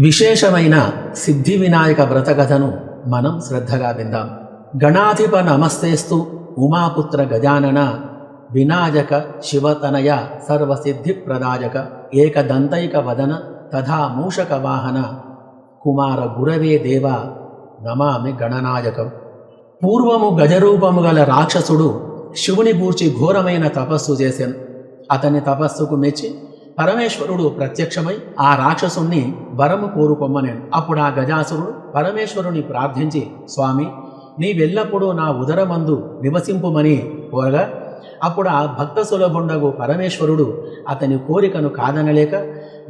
విశేషమైన సిద్ధి వినాయక వ్రతకథను మనం శ్రద్ధగా విందాం. గణాధిప నమస్తేస్తు ఉమాపుత్ర గజానన వినాయక శివతనయ సర్వసిద్ధి ప్రదాయక ఏకదంతైక వదన తథా మూషక వాహన కుమార గురవే దేవ నమామి గణనాయకం. పూర్వము గజరూపము గల రాక్షసుడు శివుని గూర్చి ఘోరమైన తపస్సు చేశాను అతని తపస్సుకు మెచ్చి పరమేశ్వరుడు ప్రత్యక్షమై ఆ రాక్షసుణ్ణి వరము కోరుకొమ్మనేను. అప్పుడు ఆ గజాసురుడు పరమేశ్వరుని ప్రార్థించి స్వామి నీవెల్లప్పుడూ నా ఉదరమందు నివసింపుమని కోరగా అప్పుడు ఆ భక్త సులభుండగు పరమేశ్వరుడు అతని కోరికను కాదనలేక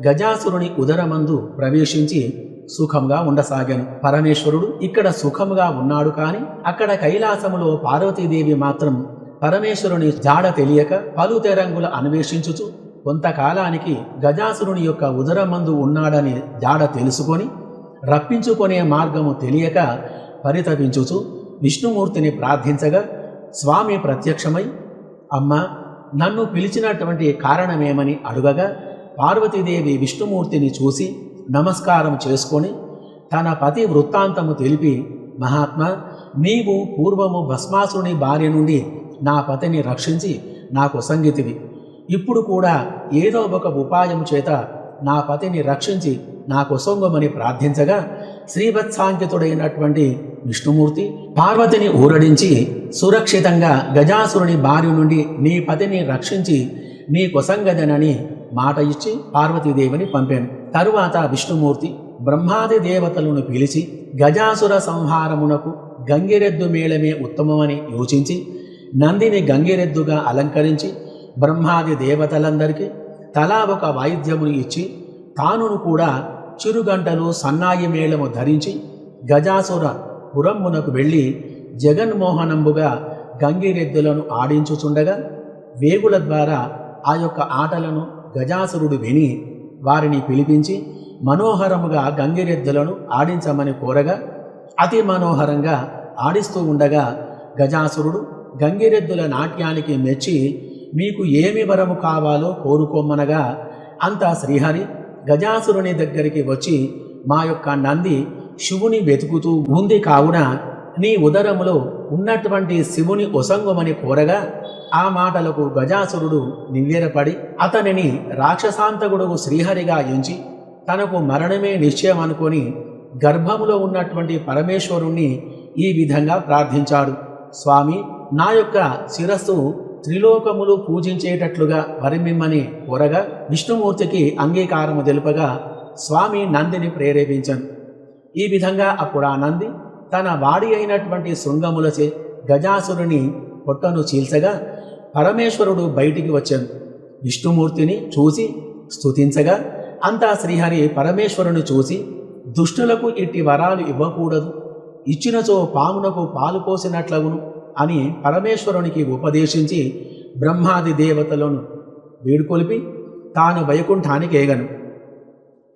గజాసురుని ఉదరమందు ప్రవేశించి సుఖంగా ఉండసాగాను. పరమేశ్వరుడు ఇక్కడ సుఖంగా ఉన్నాడు కానీ అక్కడ కైలాసములో పార్వతీదేవి మాత్రం పరమేశ్వరుని జాడ తెలియక పలుతెరంగుల అన్వేషించుచు కొంతకాలానికి గజాసురుని యొక్క ఉదరమందు ఉన్నాడని జాడ తెలుసుకొని రప్పించుకునే మార్గము తెలియక పరితపించుచు విష్ణుమూర్తిని ప్రార్థించగా స్వామి ప్రత్యక్షమై అమ్మ నన్ను పిలిచినటువంటి కారణమేమని అడుగగా పార్వతీదేవి విష్ణుమూర్తిని చూసి నమస్కారం చేసుకొని తన పతి వృత్తాంతము తెలిపి మహాత్మా నీవు పూర్వము భస్మాసుని భార్య నుండి నా పతిని రక్షించి నాకు సంగీతివి. ఇప్పుడు కూడా ఏదో ఒక ఉపాయం చేత నా పతిని రక్షించి నాకు సొంగమని ప్రార్థించగా శ్రీవత్సాంకితుడైనటువంటి విష్ణుమూర్తి పార్వతిని ఊరడించి సురక్షితంగా గజాసురుని బారి నుండి నీ పతిని రక్షించి నీ కొసంగదనని మాట ఇచ్చి పార్వతీదేవిని పంపాను. తరువాత విష్ణుమూర్తి బ్రహ్మాది దేవతలను పిలిచి గజాసుర సంహారమునకు గంగిరెద్దు మేళమే ఉత్తమమని యోచించి నందిని గంగిరెద్దుగా అలంకరించి బ్రహ్మాది దేవతలందరికీ తలా ఒక వాయిద్యమును ఇచ్చి తానును కూడా చిరుగంటలు సన్నాయి మేళము ధరించి గజాసుర పురమ్మునకు వెళ్ళి జగన్మోహనంబుగా గంగిరెద్దులను ఆడించుచుండగా వేగుల ద్వారా ఆ యొక్క ఆటలను గజాసురుడు విని వారిని పిలిపించి మనోహరముగా గంగిరెద్దులను ఆడించమని కోరగా అతి మనోహరంగా ఆడిస్తూ ఉండగా గజాసురుడు గంగిరెద్దుల నాట్యానికి మెచ్చి మీకు ఏమి వరము కావాలో కోరుకోమనగా అంతా శ్రీహరి గజాసురుని దగ్గరికి వచ్చి మా యొక్క నంది శివుని వెతుకుతూ ఉంది కావున నీ ఉదరములో ఉన్నటువంటి శివుని ఒసంగమని కోరగా ఆ మాటలకు గజాసురుడు నివ్వెరపడి అతనిని రాక్షసాంతకుడు శ్రీహరిగా ఎంచి తనకు మరణమే నిశ్చయం అనుకొని గర్భములో ఉన్నటువంటి పరమేశ్వరుణ్ణి ఈ విధంగా ప్రార్థించాడు. స్వామి నా యొక్క శిరస్సు త్రిలోకములు పూజించేటట్లుగా వరమిమ్మని కోరగా విష్ణుమూర్తికి అంగీకారము తెలుపగా స్వామి నందిని ప్రేరేపించను. ఈ విధంగా అప్పుడు ఆ నంది తన వాడి అయినటువంటి శృంగములచే గజాసురుని పొట్టను చీల్చగా పరమేశ్వరుడు బయటికి వచ్చాను. విష్ణుమూర్తిని చూసి స్తుతించగా అంతా శ్రీహరి పరమేశ్వరుని చూసి దుష్టులకు ఇట్టి వరాలు ఇవ్వకూడదు. ఇచ్చినచో పామునకు పాలు పోసినట్లగును. అని పరమేశ్వరునికి ఉపదేశించి బ్రహ్మాది దేవతలను వీడుకొలిపి తాను వైకుంఠానికి ఏగను.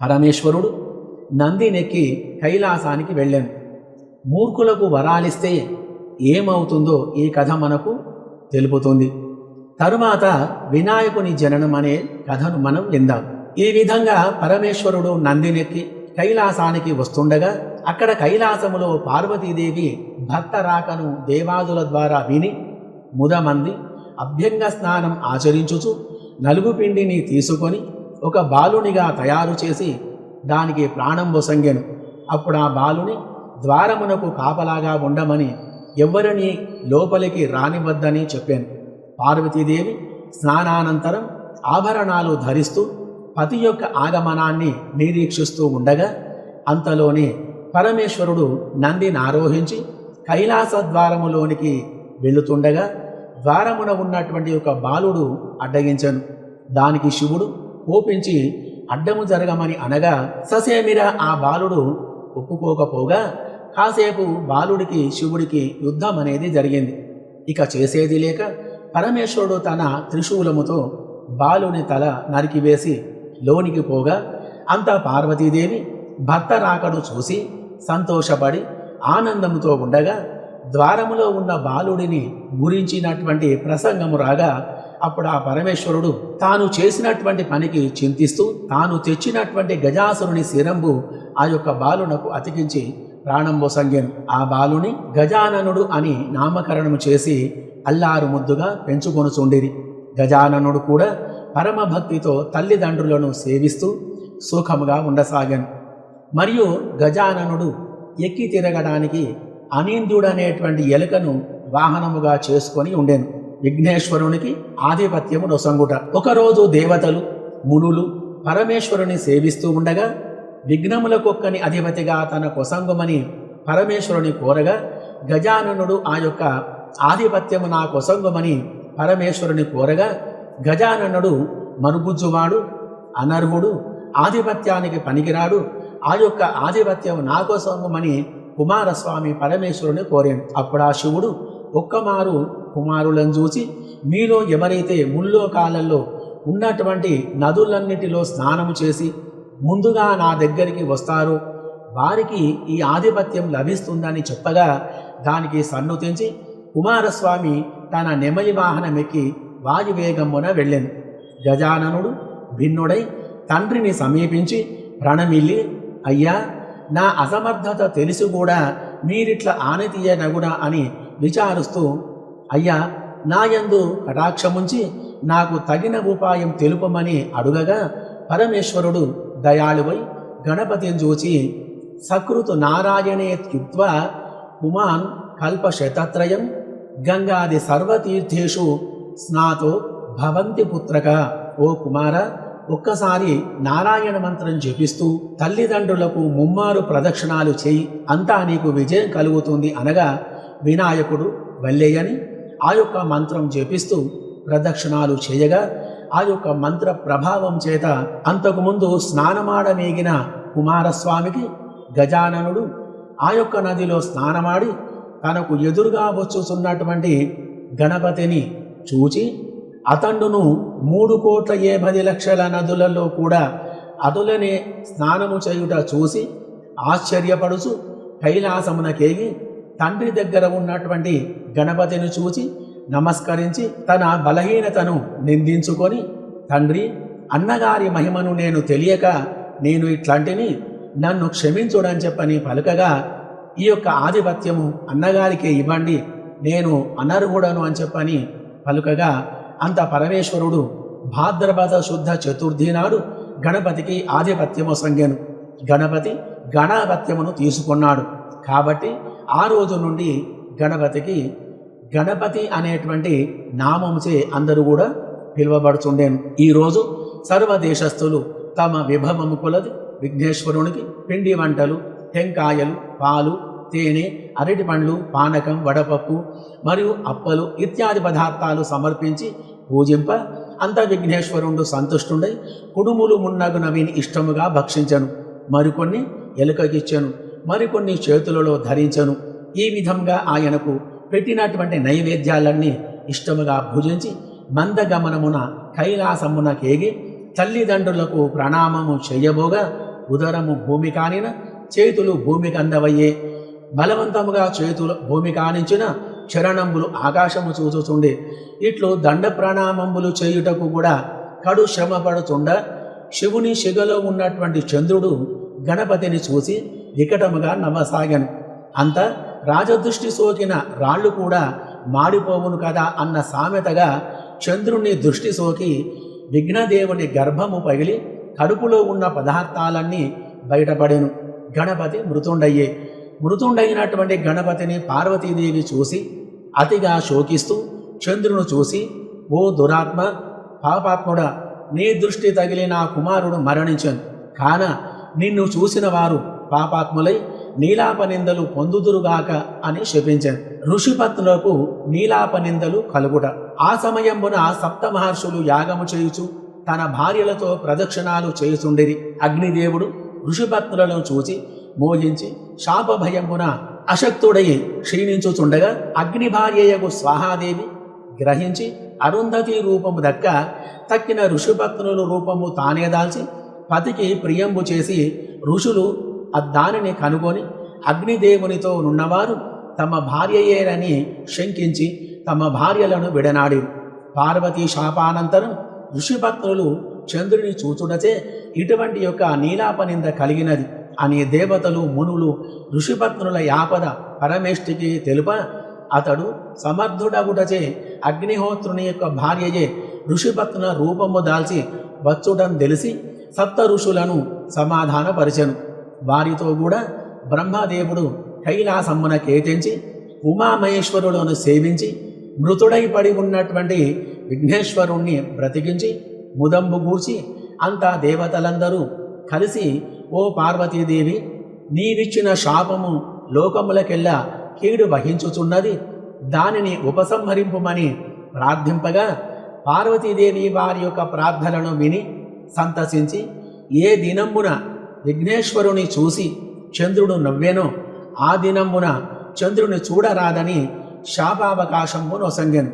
పరమేశ్వరుడు నందినెక్కి కైలాసానికి వెళ్ళాను. మూర్ఖులకు వరాలిస్తే ఏమవుతుందో ఈ కథ మనకు తెలుపుతుంది. తరువాత వినాయకుని జననం అనే కథను మనం విందాం. ఈ విధంగా పరమేశ్వరుడు నందినెక్కి కైలాసానికి వస్తుండగా అక్కడ కైలాసములో పార్వతీదేవి భర్త రాకను దేవాదుల ద్వారా విని ముదమంది అభ్యంగ స్నానం ఆచరించుచు నలుగు పిండిని తీసుకొని ఒక బాలునిగా తయారు చేసి దానికి ప్రాణం బొసంగెను అప్పుడు ఆ బాలుని ద్వారమునకు కాపలాగా ఉండమని ఎవ్వరిని లోపలికి రానివద్దని చెప్పాను. పార్వతీదేవి స్నానానంతరం ఆభరణాలు ధరిస్తూ పతి యొక్క ఆగమనాన్ని నిరీక్షిస్తూ ఉండగా అంతలోనే పరమేశ్వరుడు నందిని ఆరోహించి కైలాస ద్వారములోనికి వెళుతుండగా ద్వారమున ఉన్నటువంటి ఒక బాలుడు అడ్డగించను. దానికి శివుడు కోపించి అడ్డము జరగమని అనగా ససేమిరా ఆ బాలుడు? ఒప్పుకోకపోగా కాసేపు బాలుడికి శివుడికి యుద్ధం అనేది జరిగింది. ఇక చేసేది లేక పరమేశ్వరుడు తన త్రిశూలముతో బాలుని తల నరికివేసి లోనికి పోగా అంత పార్వతీదేవి భర్త రాకను చూసి సంతోషపడి ఆనందముతో ఉండగా ద్వారములో ఉన్న బాలుడిని గురించినటువంటి ప్రసంగము రాగా అప్పుడు ఆ పరమేశ్వరుడు తాను చేసినటువంటి పనికి చింతిస్తూ తాను తెచ్చినటువంటి గజాసురుని శిరంబు ఆ యొక్క బాలునకు అతికించి ప్రాణంబోసంగ్యం ఆ బాలుని గజాననుడు అని నామకరణము చేసి అల్లారు ముద్దుగా పెంచుకొనుచుండిరి. గజాననుడు కూడా పరమభక్తితో తల్లిదండ్రులను సేవిస్తూ సుఖముగా ఉండసాగాను. మరియు గజాననుడు ఎక్కి తిరగడానికి అనీంద్యుడనేటువంటి ఎలుకను వాహనముగా చేసుకొని ఉండేను. విఘ్నేశ్వరునికి ఆధిపత్యము నొసంగుట. ఒకరోజు దేవతలు మునులు పరమేశ్వరుని సేవిస్తూ ఉండగా విఘ్నములకొక్కని అధిపతిగా తన కొసంగుమని పరమేశ్వరుని కోరగా గజాననుడు ఆ యొక్క ఆధిపత్యము నా కొసంగుమని పరమేశ్వరుని కోరగా గజాననుడు మరుగుజ్జువాడు అనర్హుడు ఆధిపత్యానికి పనికిరాడు ఆ యొక్క ఆధిపత్యం నా కోసమని కుమారస్వామి పరమేశ్వరుని కోరాడు. అప్పుడు ఆ శివుడు ఒక్కమారు కుమారులను చూసి మీలో ఎవరైతే ముల్లోకాలలో ఉన్నటువంటి నదులన్నిటిలో స్నానము చేసి ముందుగా నా దగ్గరికి వస్తారో వారికి ఈ ఆధిపత్యం లభిస్తుందని చెప్పగా దానికి సన్నుతించి కుమారస్వామి తన నెమలి వాహనమెక్కి వాయువేగమున వెళ్ళాను. గజాననుడు భిన్నుడై తండ్రిని సమీపించి ప్రణమిల్లి అయ్యా నా అసమర్థత తెలిసి కూడా మీరిట్ల ఆనతీయనగునా అని విచారుస్తూ అయ్యా నాయందు కటాక్షముంచి నాకు తగిన ఉపాయం తెలుపమని అడుగగా పరమేశ్వరుడు దయాళువై గణపతిని చూచి సకృతు నారాయణే త్యుక్వా పుమాన్ కల్పశతత్రయం గంగాది సర్వతీర్థేషు స్నాతో భవంతి పుత్రక ఓ కుమార ఒక్కసారి నారాయణ మంత్రం జపిస్తూ తల్లిదండ్రులకు ముమ్మారు ప్రదక్షిణాలు చేయి అంతా నీకు విజయం కలుగుతుంది అనగా వినాయకుడు వల్లేయని ఆ యొక్క మంత్రం జపిస్తూ ప్రదక్షిణాలు చేయగా ఆ యొక్క మంత్ర ప్రభావం చేత అంతకుముందు స్నానమాడమేగిన కుమారస్వామికి గజాననుడు ఆ యొక్క నదిలో స్నానమాడి తనకు ఎదురుగా వచ్చుచున్నటువంటి గణపతిని చూచి అతండును మూడు కోట్ల ఏ పది లక్షల నదులలో కూడా అతులనే స్నానము చేయుట చూసి ఆశ్చర్యపడుచు కైలాసమునకేగి తండ్రి దగ్గర ఉన్నటువంటి గణపతిని చూచి నమస్కరించి తన బలహీనతను నిందించుకొని తండ్రి అన్నగారి మహిమను నేను తెలియక నేను ఇట్లాంటిని నన్ను క్షమించుడని చెప్పని పలుకగా ఈ యొక్క ఆధిపత్యము అన్నగారికి ఇవ్వండి నేను అనర్హుడను అని చెప్పని పలుకగా అంత పరమేశ్వరుడు భాద్రపద శుద్ధ చతుర్థి నాడు గణపతికి ఆధిపత్యము సంగెను గణపతి గణాపత్యమును తీసుకున్నాడు. కాబట్టి ఆ రోజు నుండి గణపతికి గణపతి అనేటువంటి నామముచే అందరూ కూడా పిలువబడుతుండేను ఈరోజు సర్వదేశస్థులు తమ విభవము కొలది విఘ్నేశ్వరునికి పిండి వంటలు టెంకాయలు పాలు తేనె అరటి పండ్లు పానకం వడపప్పు మరియు అప్పలు ఇత్యాది పదార్థాలు సమర్పించి పూజింప. అంత విఘ్నేశ్వరుడు సంతుష్టుండై కుడుములు మున్నగు నవీని ఇష్టముగా భక్షించను. మరికొన్ని ఎలుకకిచ్చెను మరికొన్ని చేతులలో ధరించను. ఈ విధంగా ఆయనకు పెట్టినటువంటి నైవేద్యాలన్నీ ఇష్టముగా భుజించి మందగమనమున కైలాసమున కేగి తల్లిదండ్రులకు ప్రణామము చేయబోగా ఉదరము భూమి కానిన చేతులు భూమికి అందవయ్యే బలవంతముగా చేతులు భూమి కానించిన చరణంబులు ఆకాశము చూచుచుండి ఇట్లు దండ ప్రణామంబులు చేయుటకు కూడా కడు శ్రమపడుచుండ శివుని శిగలో ఉన్నటువంటి చంద్రుడు గణపతిని చూసి వికటముగా నమ్మసాగాను అంత రాజదృష్టి సోకిన రాళ్ళు కూడా మాడిపోవును కదా అన్న సామెతగా చంద్రుణ్ణి దృష్టి సోకి విఘ్నదేవుని గర్భము పగిలి కడుపులో ఉన్న పదార్థాలన్నీ బయటపడెను. గణపతి మృతుండయ్యే మృతుండైనటువంటి గణపతిని పార్వతీదేవి చూసి అతిగా శోకిస్తూ చంద్రును చూసి ఓ దురాత్మ పాపాత్ముడ నీ దృష్టి తగిలి నా కుమారుడు మరణించను. కాన నిన్ను చూసిన వారు పాపాత్ములై నీలాపనిందలు పొందుదురుగాక అని శపించాను ఋషిపత్నులకు నీలాపనిందలు కలుగుట. ఆ సమయంబున సప్త మహర్షులు యాగము చేయుచు తన భార్యలతో ప్రదక్షిణాలు చేయుచుండిరి. అగ్నిదేవుడు ఋషిపత్నులను చూచి మోహించి శాపభయమున అశక్తుడై క్షీణించుచుండగా అగ్నిభార్యయకు స్వాహాదేవి గ్రహించి అరుంధతి రూపము దక్క తక్కిన ఋషిపత్నుల రూపము తానే దాల్చి పతికి ప్రియంబు చేసి ఋషులు దానిని కనుగొని అగ్నిదేవునితో నున్నవారు తమ భార్యయేనని శంకించి తమ భార్యలను విడనాడి పార్వతీ శాపానంతరం ఋషిపత్నులు చంద్రుని చూచుడచే ఇటువంటి యొక్క నీలాపనింద కలిగినది. అని దేవతలు మునులు ఋషిపత్నుల యాపద పరమేష్టికి తెలుప అతడు సమర్థుడగుటచే అగ్నిహోత్రుని యొక్క భార్యయే ఋషిపత్నుల రూపము దాల్చి వచ్చుటం తెలిసి సప్త ఋషులను సమాధానపరిచెను. వారితో కూడా బ్రహ్మదేవుడు కైలాసమ్మున కేతించి ఉమామహేశ్వరులను సేవించి మృతుడై పడి ఉన్నటువంటి విఘ్నేశ్వరుణ్ణి బ్రతికించి ముదంబు గూర్చి అంతా దేవతలందరూ కలిసి ఓ పార్వతీదేవి నీవిచ్చిన శాపము లోకములకెల్లా కీడు వహించుచున్నది. దానిని ఉపసంహరింపుమని ప్రార్థింపగా పార్వతీదేవి వారి యొక్క ప్రార్థనను విని సంతసించి ఏ దినమున విఘ్నేశ్వరుని చూసి చంద్రుడు నవ్వెనో ఆ దినమున చంద్రుని చూడరాదని శాపావకాశము నొసంగెను.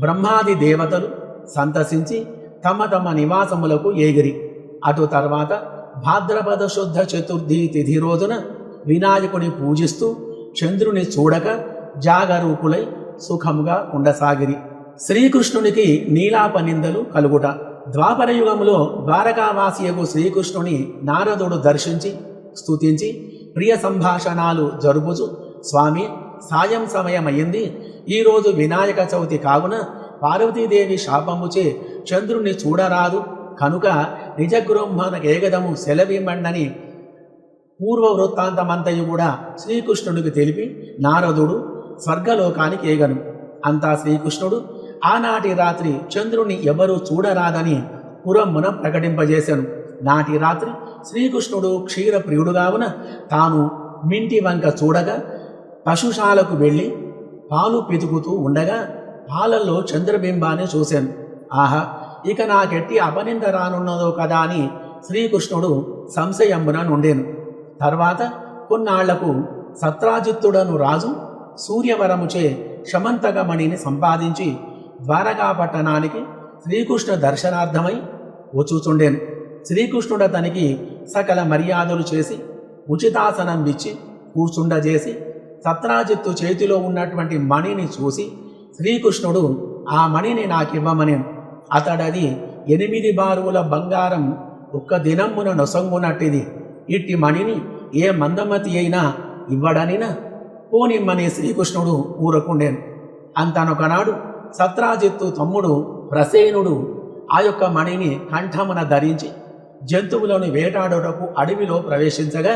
బ్రహ్మాది దేవతలు సంతసించి తమ తమ నివాసములకు ఏగిరి. అటు తర్వాత భాద్రపద శుద్ధ చతుర్థి తిథి రోజున వినాయకుని పూజిస్తూ చంద్రుని చూడక జాగరూకులై సుఖముగా ఉండసాగిరి. శ్రీకృష్ణునికి నీలాప నిందలు కలుగుట. ద్వాపరయుగములో ద్వారకావాసియకు శ్రీకృష్ణుని నారదుడు దర్శించి స్తుతించి ప్రియ సంభాషణాలు జరుపుచు స్వామి సాయం సమయమయ్యింది ఈరోజు వినాయక చవితి కావున పార్వతీదేవి శాపముచే చంద్రుణ్ణి చూడరాదు. కనుక నిజగృహ్మనకేగదము సెలవిమ్మండని పూర్వ వృత్తాంతమంతయు కూడా శ్రీకృష్ణుడికి తెలిపి నారదుడు స్వర్గలోకానికి ఏగను. అంతా శ్రీకృష్ణుడు. ఆనాటి రాత్రి చంద్రుని ఎవరూ చూడరాదని పురమ్మున ప్రకటింపజేశాను నాటి రాత్రి శ్రీకృష్ణుడు క్షీరప్రియుడుగావున తాను మింటి వంక చూడగా పశుశాలకు వెళ్ళి పాలు పితుకుతూ ఉండగా పాలల్లో చంద్రబింబాన్ని చూశాను ఆహా ఇక నాకెట్టి అపనింద రానున్నదో కదా అని శ్రీకృష్ణుడు సంశయంబున నుండేను. తర్వాత కొన్నాళ్ళకు సత్రాజిత్తుడను రాజు సూర్యవరముచే శమంతకమణిని సంపాదించి ద్వారకా పట్టణానికి శ్రీకృష్ణ దర్శనార్థమై వచ్చుచుండేను. శ్రీకృష్ణుడు అతనికి సకల మర్యాదలు చేసి ఉచితాసనం ఇచ్చి కూర్చుండజేసి సత్రాజిత్తు చేతిలో ఉన్నటువంటి మణిని చూసి శ్రీకృష్ణుడు ఆ మణిని నాకివ్వమని అతడది ఎనిమిది బారువుల బంగారం ఒక్క దినమున నొసంగునట్టిది. ఇట్టి మణిని ఏ మందమతి అయినా ఇవ్వడనినా? పోనిమ్మని శ్రీకృష్ణుడు ఊరకుండేను. అంతనొకనాడు సత్రాజిత్తు తమ్ముడు ప్రసేనుడు ఆ యొక్క మణిని కంఠమున ధరించి జంతువులను వేటాడుటకు అడవిలో ప్రవేశించగా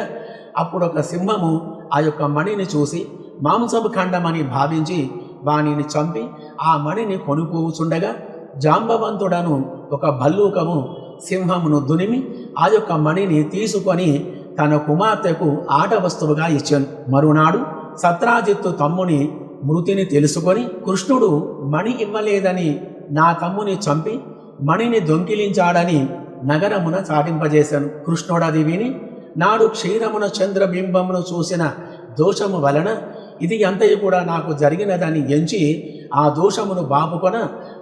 అప్పుడొక సింహము ఆ యొక్క మణిని చూసి మాంసపు ఖండమని భావించి వానిని చంపి ఆ మణిని కొనుక్కోచుండగా జాంబవంతుడను ఒక భల్లూకము సింహమును దునిమి ఆ యొక్క మణిని తీసుకొని తన కుమార్తెకు ఆట వస్తువుగా ఇచ్చాను. మరునాడు సత్రాజిత్తు తమ్ముని మృతిని తెలుసుకొని కృష్ణుడు మణి ఇవ్వలేదని నా తమ్ముని చంపి మణిని దొంకిలించాడని నగరమున చాటింపజేశాను కృష్ణుడది విని నాడు క్షీరమున చంద్రబింబమును చూసిన దోషము వలన ఇది అంతయు కూడా నాకు జరిగినదని ఎంచి ఆ దోషమును బాపుకొన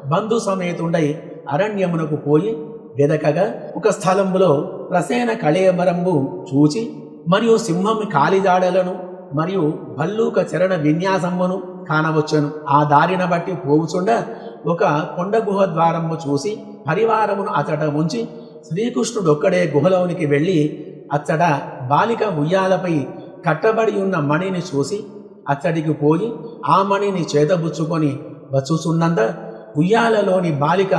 బంధు సమేతుండై అరణ్యమునకు పోయి వెదకగా ఒక స్థలంలో ప్రసేన కళేబరంబు చూచి మరియు సింహం కాలిదాడలను మరియు భల్లూక చరణ విన్యాసమును కానవచ్చును. ఆ దారిన బట్టి పోవుచుండ ఒక కొండ గుహ ద్వారము చూసి పరివారమును అతడ ఉంచి శ్రీకృష్ణుడు ఒక్కడే గుహలోనికి వెళ్ళి అచ్చడ బాలిక ఉయ్యాలపై కట్టబడి ఉన్న మణిని చూసి అచ్చడికి పోయి ఆ మణిని చేతబుచ్చుకొని బచుచున్నంత ఉయ్యాలలోని బాలిక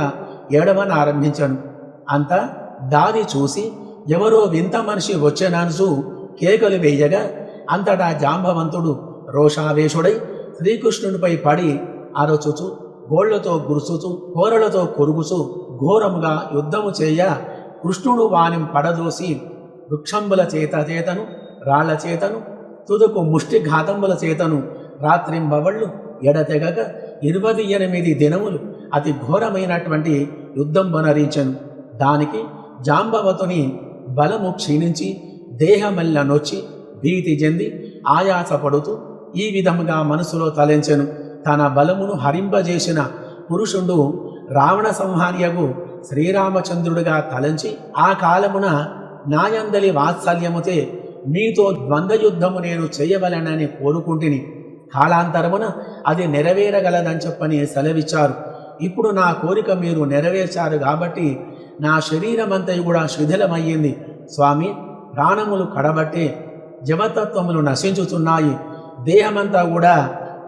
ఏడవని ఆరంభించను. అంత దాది చూసి ఎవరో వింత మనిషి వచ్చేనాన్సు కేకలు వేయగా అంతటా జాంబవంతుడు రోషావేశుడై శ్రీకృష్ణునిపై పడి అరచుచు గోళ్ళతో గురుచుచు కోరలతో కొరుగుచు ఘోరముగా యుద్ధము చేయ కృష్ణుడు వాని పడదోసి వృక్షంబుల చేత చేతను రాళ్ళ చేతను తుదుకు ముష్టి ఘాతంబుల చేతను రాత్రింబవళ్ళు ఎడతెగక ఇరవై ఎనిమిది దినములు అతి ఘోరమైనటువంటి యుద్ధం వనరించను దానికి జాంబవతుని బలము క్షీణించి దేహమెల్ల నొచ్చి భీతి చెంది ఆయాసపడుతూ ఈ విధముగా మనసులో తలెంచెను. తన బలమును హరింపజేసిన పురుషుడు రావణ సంహార్యకు శ్రీరామచంద్రుడిగా తలంచి ఆ కాలమున నాయందలి వాత్సల్యముతే మీతో ద్వంద్వయుద్ధము నేను చేయవలనని కోరుకుంటుని. కాలాంతరమున అది నెరవేరగలదని చెప్పని సెలవిచ్చారు. ఇప్పుడు నా కోరిక మీరు నెరవేర్చారు కాబట్టి నా శరీరమంతయు కూడా శిథిలమయ్యింది. స్వామి ప్రాణములు కడబట్టి జవతత్వములు నశించుతున్నాయి దేహమంతా కూడా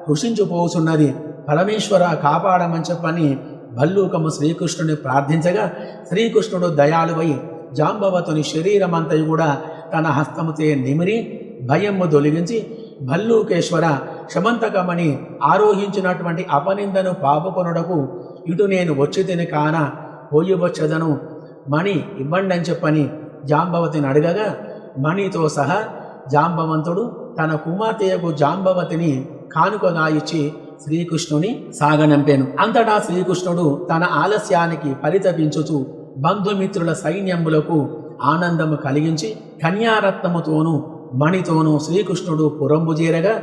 కృషించిపోతున్నది పరమేశ్వర కాపాడమని చెప్పని భల్లూకము శ్రీకృష్ణుని ప్రార్థించగా శ్రీకృష్ణుడు దయాళువై జాంబవతుని శరీరమంతయు కూడా తన హస్తముచే నిమిరి భయము తొలగించి భల్లూకేశ్వర క్షమంతకమని ఆరోహించినటువంటి అపనిందను పాపుకొనుటకు ఇటు నేను వచ్చి తిని కాన పోయి వచ్చదను మణి ఇవ్వండి అని చెప్పని జాంబవతిని అడగగా మణితో సహా జాంబవంతుడు తన కుమార్తెయకు జాంబవతిని కానుకగా ఇచ్చి శ్రీకృష్ణుని సాగనంపాను. అంతటా శ్రీకృష్ణుడు తన ఆలస్యానికి పరితపించుచు బంధుమిత్రుల సైన్యములకు ఆనందము కలిగించి కన్యారత్నముతోనూ మణితోనూ శ్రీకృష్ణుడు పురంబు చేరగా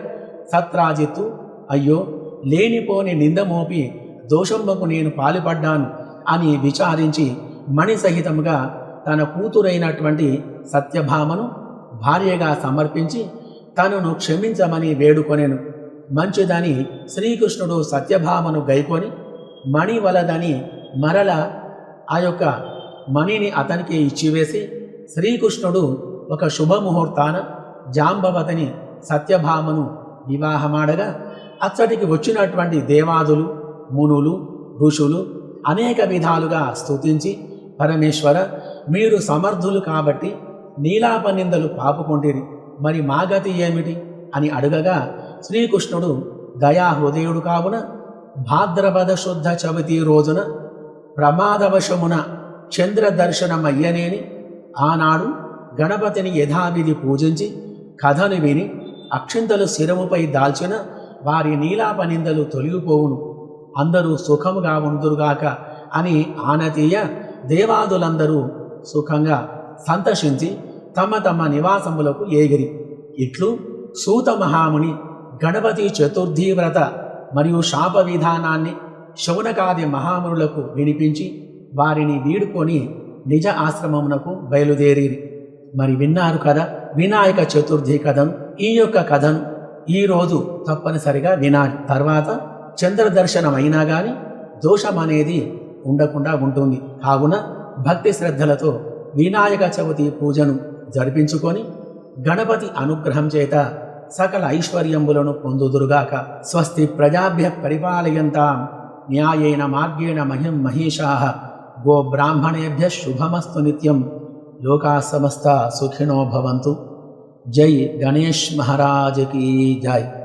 సత్రాజిత్తు అయ్యో లేనిపోని నిందమోపి దోషంబకు నేను పాలుపడ్డాను అని విచారించి మణి సహితముగా తన కూతురైనటువంటి సత్యభామను భార్యగా సమర్పించి తనను క్షమించమని వేడుకొనెను. మంచిదని శ్రీకృష్ణుడు సత్యభామను గైకొని మణి వలదని మరల ఆ యొక్క మణిని అతనికి ఇచ్చివేసి శ్రీకృష్ణుడు ఒక శుభముహూర్తాన జాంబవతిని సత్యభామను వివాహమాడగా అచ్చటికి వచ్చినటువంటి దేవాదులు మునులు ఋషులు అనేక విధాలుగా స్తుతించి పరమేశ్వర మీరు సమర్థులు కాబట్టి నీలాపనిందలు పాపుకొంటిరి. మరి మా గతి ఏమిటి అని అడగగా శ్రీకృష్ణుడు దయాహృదయుడు కావున భాద్రపద శుద్ధ చవితి రోజున ప్రమాదవశమున చంద్ర దర్శనమయ్యనేని ఆనాడు గణపతిని యథావిధి పూజించి కథను విని అక్షింతలు శిరముపై దాల్చిన వారి నీలాపనిందలు తొలగిపోవును. అందరూ సుఖముగా ఉందురుగాక అని ఆనతీయ దేవాదులందరూ సుఖంగా సంతోషించి తమ తమ నివాసములకు ఏగిరి. ఇట్లు సూత మహాముని గణపతి చతుర్థి వ్రత మరియు శాప విధానాన్ని శౌనకాది మహామునులకు వినిపించి వారిని వీడుకొని నిజ ఆశ్రమమునకు బయలుదేరి మరి విన్నారు కదా వినాయక చతుర్థి కథను ఈ యొక్క కథను ఈరోజు తప్పనిసరిగా వినాలి. తర్వాత చంద్రదర్శనం అయినా కానీ దోషం అనేది ఉండకుండా ఉంటుంది. కావున భక్తి శ్రద్ధలతో వినాయక చవితి పూజను జరిపించుకొని గణపతి అనుగ్రహం చేత సకల ఐశ్వర్యములను పొందుదురుగాక. స్వస్తి ప్రజాభ్య పరిపాలయంతాం. న్యాయేన మార్గేణ మహిం మహిషా గో బ్రాహ్మణేభ్య శుభమస్తు నిత్యం. లోకా సమస్త సుఖినో భవంతు. जय गणेश महाराज की जय।